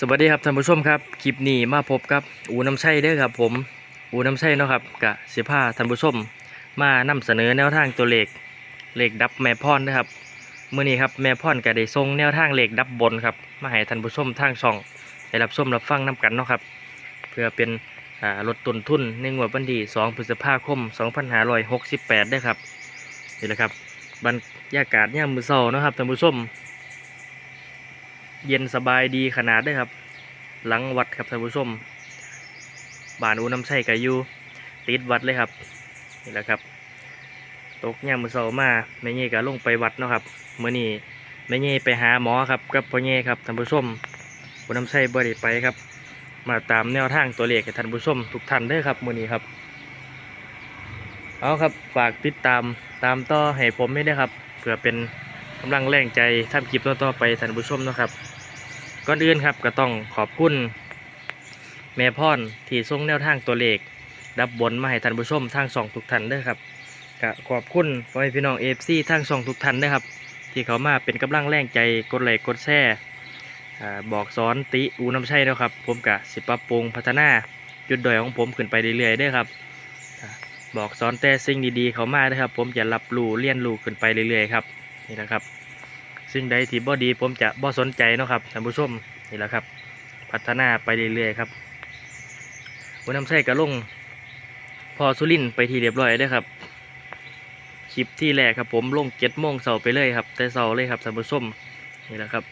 สวัสดีครับท่านผู้ชมครับคลิปนี้มาพบกับอูน้ำชัยเด้อครับผมอูน้ำชัยเนาะครับกะสิพาท่านผู้ชม มานำเสนอแนวทางตัวเลขเลขดับแม่พรนะครับเมื้อนี้ครับแม่พรก็ได้ส่งแนวทางเลขดับบนครับมาให้ท่านผู้ชมทางช่องได้รับชมรับฟังนํกันเนาะครับ เพื่อเป็นลดต้นทุนในงวดวันที่2พฤษภาคม 2568ได้ครับนี่แหละครับบรรยากาศยามมือเช้าเนาะครับท่านผู้ชม เย็นสบายดีขนาดได้ครับ หลังวัดครับท่านผู้ชมบ้านอูน้ำใช่กับยูติดวัดเลยครับนี่แหละครับ ตกยามมือเสามาแม่เย่ก็ลงไปวัดเนาะครับเมื่อนี้แม่เย่ไปหาหมอครับกับพ่อเย่ครับท่านผู้ชมอูน้ำใช่บ่ได้ไปครับ มาตามแนวทางตัวเลขให้ท่านผู้ชมทุกท่านเด้ครับมื่อนี้ครับเอาครับฝากติดตามตามต่อให้ผมไม่ได้ครับเพื่อเป็นกำลังแรงใจทำคลิปต่อๆไปท่านผู้ชมนะครับ ก่อนอื่นครับก็ต้องขอบคุณแม่พรที่ส่งแนวทางตัวเลข ดับบนมาให้ท่านผู้ชมทางสองทุกท่านด้อครับก็ขอบคุณพ่อแม่พี่น้องเอฟซีทางสองทุกท่านด้อครับ ที่เขามาเป็นกำลังแรงใจกดไลค์กดแชร์อ่าบอกสอนติอูน้ำชัยเนาะครับ ผมกะสิปรับปรุงพัฒนาจุดด้อยของผมขึ้นไปเรื่อยๆด้อครับอ่าบอกสอนแต่สิ่งดีๆเขามาด้อครับ ผมจะรับรู้เรียนรู้ขึ้นไปเรื่อยๆครับนี่นะครับ สิ่งใดที่บ่ดีผมจะบ่สนใจนะครับท่านผู้ชมนี่แหละครับ พัฒนาไปเรื่อยๆครับวันน้ำใส่กระลงพอสุรินไปทีเรียบร้อยได้ครับคลิปที่แรกครับผมลงเจ็ดโมงเสาไปเลยครับ แต่เสาเลยครับท่านผู้ชมนี่แหละครับ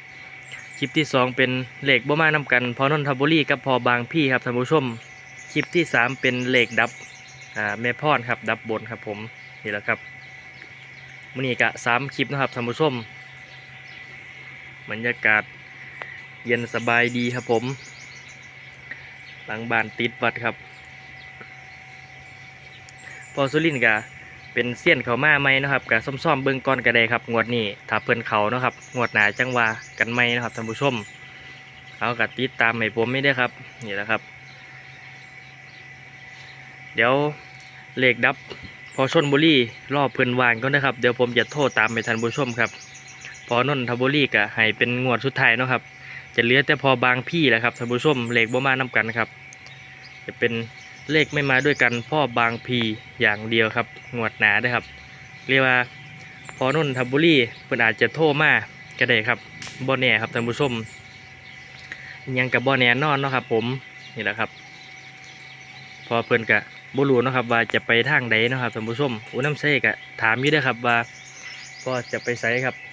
คลิปที่สองเป็นเหล็กบ่มานำกันพอนนทบุรีกับพอบางพี่ครับท่านผู้ชมคลิปที่สามเป็นเหล็กดับอ่าแม่พรครับดับบนครับผมนี่แหละครับมื้อนี้กะสามคลิปนะครับท่านผู้ชม บรรยากาศเย็นสบายดีครับผม หลังบ้านติดวัดครับ พอสุรินกะเป็นเสี้ยนเขามาไหมนะครับกะซ่อมๆเบื้องก้อนกระไดครับ งวดนี้ถ้าเพิ่อนเขาเนาะครับ งวดหนาจังวากันไหมนะครับท่านผู้ชมเอากะติดตามให้ผมไม่ได้ครับนี่แหละครับ เดี๋ยวเลขดับพอชนบุรีรอบเพิ่อนวางก็นะครับ เดี๋ยวผมจะโทษตามไปท่านผู้ชมครับ พอนนทบุรีกะให้เป็นงวดสุดท้ายเนาะครับ จะเหลือแต่พอบางพี่แหละครับท่านผู้ชมเลขบ่มานํกันครับ จะเป็นเลขไม่มาด้วยกันพ่อบางพีอย่างเดียวครับงวดหนาได้ครับ เรียกว่าพอนนทบุรีเพิ่นอาจจะโทรมาก็ได้ครับบ่แน่ครับท่านผู้ชมยังกับบ่แน่นอนเนาะครับ ผมนี่แหละครับ พอเพิ่นกะบ่รู้เนาะครับว่าจะไปทางใดเนาะครับท่านผู้ชมอุ้น้ำเสกะถามอยู่เด้ครับว่าพอจะไปไสครับ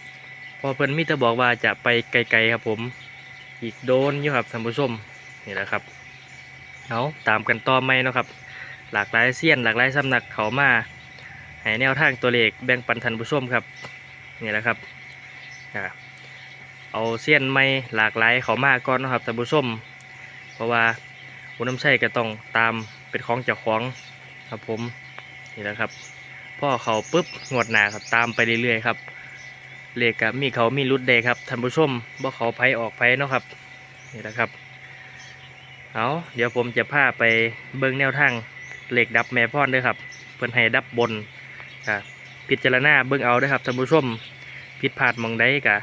พอเพิ่นมิต่บอกว่าจะไปไกลๆครับผม อีกโดนอยู่ครับท่านผู้ชมนี่แหละครับเอาตามกันต่อไหมนะครับ หลากหลายเสี้ยนหลากหลายสำนักเขามาให้แนวทางตัวเลขแบ่งปันท่านผู้ชมครับนี่แหละครับเอาเสี้ยนไม่หลากหลายเขามาก่อนนะครับท่านผู้ชม เพราะว่าอุน้ำชัยก็ต้องตามเป็นของเจ้าของครับผมนี่แหละครับพ่อเขาปุ๊บงวดหนาครับตามไปเรื่อยๆครับ เลขกับมีเขามีรุดเดครับท่านผู้ชมบ่เขาไผออกไผเนาะครับนี่แหละครับเอาเดี๋ยวผมจะพาไปเบิ่งแนวทางเหลขดับแม่พรด้วยครับเพิ่นให้ดับบนอะพิจารณาเบิ่งเอาด้วยครับท่านผู้ชมผิดพลาดมองใดกะ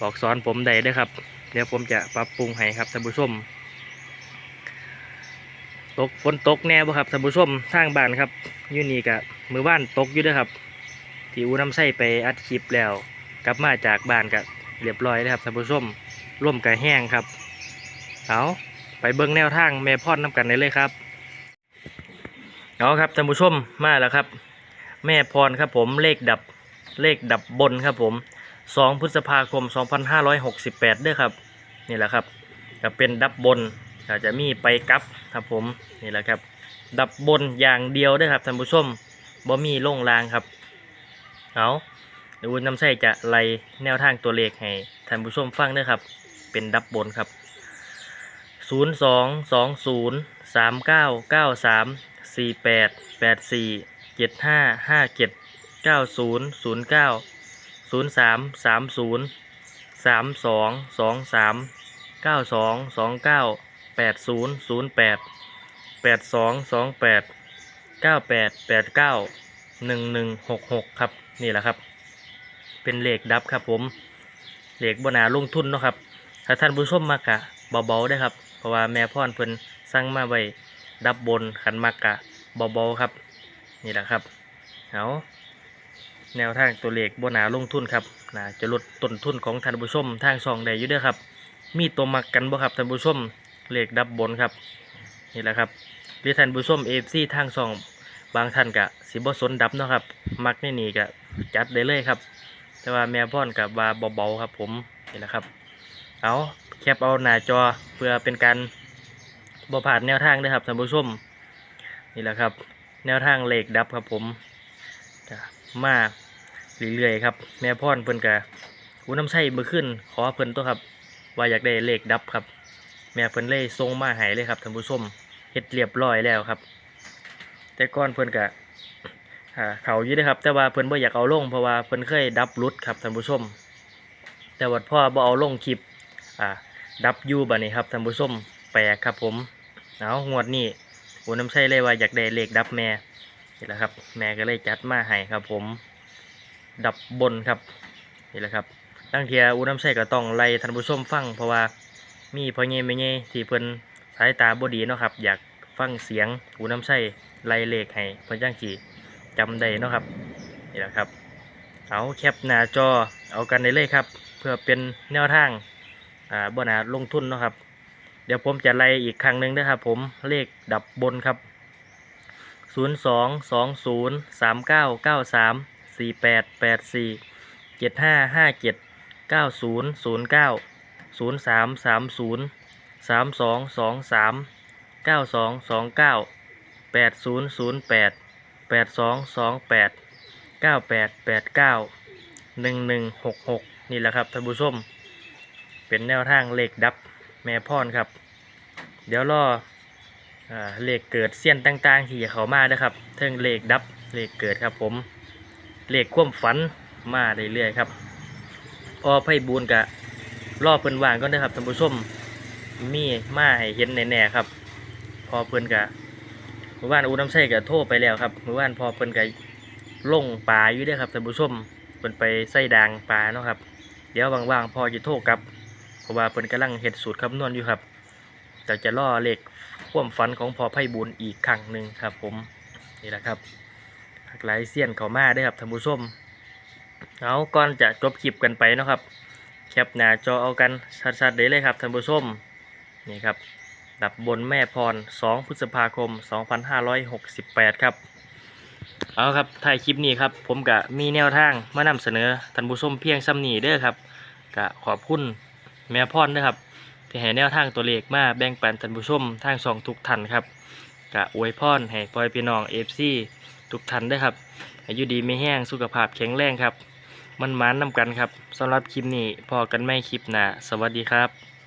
บอกสอนผมใดเด้วยครับ เดี๋ยวผมจะปรับปรุงให้ครับท่านผู้ชมตกฝนตกแน่บ่ครับท่านผู้ชมทางบ้านครับยูนี่กะมือบ้านตกอยู่ด้วยครับที่อูน้ำไส้ไปอัดคลิปแล้ว กลับมาจากบ้านกับเรียบร้อยแล้วครับท่านผู้ชมร่วมกับแห้งครับ เอาไปเบิ้งแนวทางแม่พ่อนน้ำกันได้เลยครับเอาครับท่านผู้ชมมาแล้วครับ แม่พรครับผมเลขดับเลขดับบนครับผม2พฤษภาคม 2568ด้อครับนี่แหละครับก็เป็นดับบนก็จะมีไปกับครับผมนี่แหละครับ ดับบนอย่างเดียวด้อครับท่านผู้ชมบ่มีโล่งรางครับเอา เดี๋ยววุ้นน้ำใส่จะไล่แนวทางตัวเลขให้ท่านผู้ชมฟังด้วยครับ เป็นดับบนครับ 0 2 2 0 3 9 9 3 4 8 8 4 7 5 5 7 9 0 0 9 0 3 3 0 3 2 2 3 9 2 2 9 8 0 0 8 8 2 2 8 9 8 8 9 1 1 6 6 ครับ นี่แหละครับ เป็นเหล็กดับครับ ผมเหล็กบนาลงทุนเนาะครับถ้าท่านผู้ชมมากะเบาๆได้ครับ เพราะว่าแม่พ่อนเพิ่นสั่งมาไว้ดับบนขันมักะเบาๆครับ นี่แหละครับเอาแนวทางตัวเลขบนาลงทุนครับน่าจะลดต้นทุนของท่านผู้ชมทางช่องได้อยู่ด้อครับ มีตัวมักกันบ่ครับท่านผู้ชมเลขดับบนครับ นี่แหละครับหรือท่านผู้ชมเอฟซีทางช่องบางท่านกะสิบสนดับเนาะครับ มักนี่นี่กะจัดได้เลยครับ แต่ว่าแม่พ่อนกับว่าเบาๆครับ ผมนี่แหละครับ เอาแคปเอาหน้าจอเพื่อเป็นการบ่ผ่านแนวทางด้วยครับท่านผู้ชมนี่แหละครับ แนวทางเลขดับครับผมจะมาเรื่อยๆครับ แม่พ่อนเพิ่นกะอุ้น้ำใส่มือขึ้น ขอเพิ่นตัวครับ ว่าอยากได้เลขดับครับ แม่เพิ่นเลยส่งมาให้เลยครับท่านผู้ชมเฮ็ดเรียบร้อยแล้วครับ แต่ก่อนเพิ่นกะ อ่าเขาอยู่เด้อครับ แต่ว่าเพิ่นบ่อยากเอาลงเพราะว่าเพิ่นเคยดับรุดครับท่านผู้ชม แต่ว่าพ่อบ่เอาลงคลิปอ่าดับยูบัดนี้ครับท่านผู้ชมแปลกครับผมเอางวดนี้โอ้น้ำใช่เลยว่าอยากได้เลขดับแม่นี่แหละครับ แม่ก็เลยจัดมาให้ครับผม ดับบนครับนี่แหละครับตั้งเทียอูน้ำใช่ก็ต้องไล่ท่านผู้ชมฟังเพราะว่ามีพ่อเงี้ยแม่เงี้ยที่เพิ่นสายตาบ่ดีเนาะครับ อยากฟังเสียงอูน้ำใช่ไล่เลขให้เพิ่นจังสิ จำได้นะครับนี่แหละครับ เอาแคปหน้าจอเอากันได้เลยครับ เพื่อเป็นแนวทางอ่าบ่นาลงทุนนะครับ เดี๋ยวผมจะไล่อีกครั้งหนึ่งนะครับผมเลขดับบนครับ 0 2 2 0 3 9 9 3 4 8 8 4 7 5 5 7 9 0 0 9 0 3 3 0 3 2 2 3 9 2 2 9 8 0 0 8 8 2 2 8 9 8 8 9 1 1 6 6นี่แหละครับท่านผู้ชมเป็นแนวทางเลขดับแม่พรครับ เดี๋ยวรออเลขเกิดเสี้ยนต่างๆ ที่เขามานะครับเทิงเลขดับเลขเกิดครับผมเลขควมฝันมาเรื่อยๆครับพอไพ่บูนกะรอเพิ่นวางก็ได้ครับท่านผู้ชมมีมาให้เห็นแน่ๆครับ พอเพิ่นกะ เมื่อวานอูน้ำใช่กะโทรไปแล้วครับเมื่อวานพอเพิ่นกะลงปลาอยู่ด้อครับท่านผู้ชมเพิ่นไปใส่ดางปลาเนาะครับ เดี๋ยวว่างๆพอจะโทรกลับเพราะว่าเพิ่นกำลังเฮ็ดสูตรคำนวณอยู่ครับแต่จะล่อเลขควมฝันของพอไพ่บุญอีกครั้งหนึ่งครับ ผมนี่แหละครับหลายเสี้ยนเขามาได้ครับท่านผู้ชมเอาก่อนจะจบคลิปกันไปเนาะครับ แคปหน้าจอเอากันชัดๆได้เลยครับท่านผู้ชมนี่ครับ ดับบนแม่พร 2 พฤษภาคม 2568 ครับ เอาครับถ่ายคลิปนี้ครับ ผมกะมีแนวทางมานำเสนอท่านผู้ชมเพียงซ้ำนี้เด้อครับกะขอบคุณแม่พรนะครับ ที่ให้แนวทางตัวเลขมาแบ่งปันท่านผู้ชมทางสองทุกท่านครับกะอวยพรให้พ่อยพี่น้องเอฟซีทุกท่านด้วยครับอายุดีไม่แห้งสุขภาพแข็งแรงครับ มันมานนำกันครับสำหรับคลิปนี้พอกันไม่คลิปหน้าสวัสดีครับ